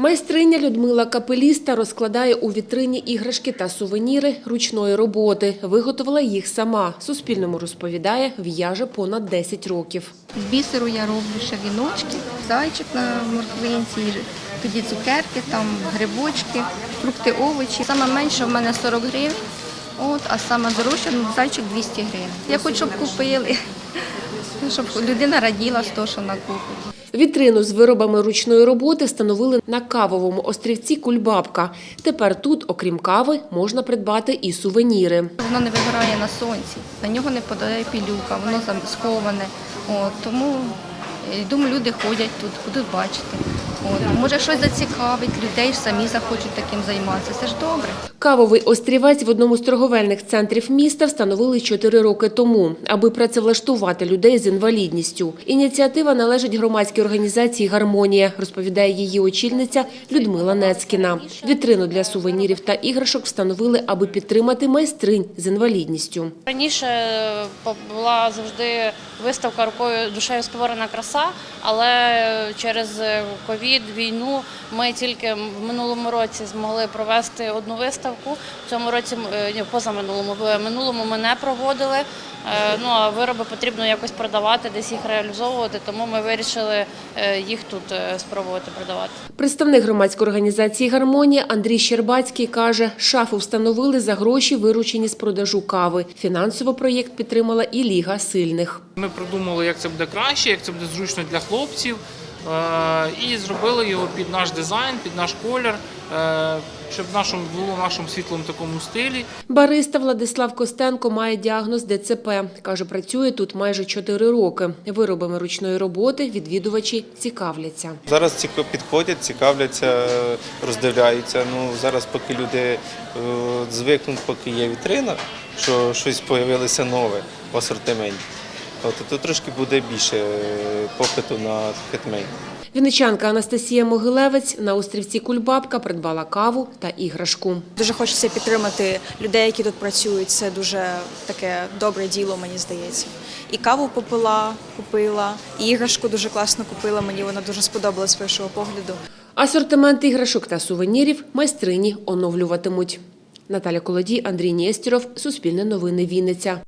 Майстриня Людмила Капеліста розкладає у вітрині іграшки та сувеніри ручної роботи. Виготовила їх сама. Суспільному розповідає, в'яже понад 10 років. З бісеру я роблю ще віночки, зайчик на морквинці, тоді цукерки, там грибочки, фрукти, овочі. Саме менше в мене 40 гривень, от, а саме дорожче ну, зайчик 200 гривень. Я хочу, щоб купили, щоб людина раділа з того, що вона купить. Вітрину з виробами ручної роботи встановили на кавовому острівці Кульбабка. Тепер тут, окрім кави, можна придбати і сувеніри. Воно не вигорає на сонці, на нього не подає пілюка, воно сховане. От, тому е, думаю, люди ходять тут, будуть бачити. От, може щось зацікавить людей, самі захочуть таким займатися. Це ж добре. Кавовий острівець в одному з торговельних центрів міста встановили 4 роки тому, аби працевлаштувати людей з інвалідністю. Ініціатива належить громадській організації «Гармонія», розповідає її очільниця Людмила Нецькіна. Вітрину для сувенірів та іграшок встановили, аби підтримати майстринь з інвалідністю. Раніше е, була завжди виставка рукою душею створена краса, але через ковід, війну ми тільки в минулому році змогли провести одну виставку. В цьому році е, ні, позаминулому в минулому ми не проводили. Е, Ну а вироби потрібно якось продавати, десь їх реалізовувати. Тому ми вирішили е, їх тут спробувати продавати. Представник громадської організації «Гармонія» Андрій Щербацький каже, шафу встановили за гроші, виручені з продажу кави. Фінансово проєкт підтримала і Ліга сильних. Ми придумали, як це буде краще, як це буде зручно для хлопців. Е, І зробили його під наш дизайн, під наш колір, е, щоб нашому було в нашому світлому такому стилі. Бариста Владислав Костенко має діагноз ДЦП. Каже, працює тут майже 4 роки. Виробами ручної роботи відвідувачі цікавляться. Зараз ці підходять, цікавляться, роздивляються. Ну зараз, поки люди е, звикнуть, поки є вітрина, що щось з'явилося нове в асортименті. От то трошки буде більше е, попиту на хетмейд. Вінничанка Анастасія Могилевець на острівці Кульбабка придбала каву та іграшку. Дуже хочеться підтримати людей, які тут працюють. Це дуже таке добре діло, мені здається. І каву попила, купила, і іграшку дуже класно купила. Мені вона дуже сподобалась з першого погляду. Асортимент іграшок та сувенірів майстрині оновлюватимуть. Наталя Колодій, Андрій Нєстєров, Суспільне новини Вінниця.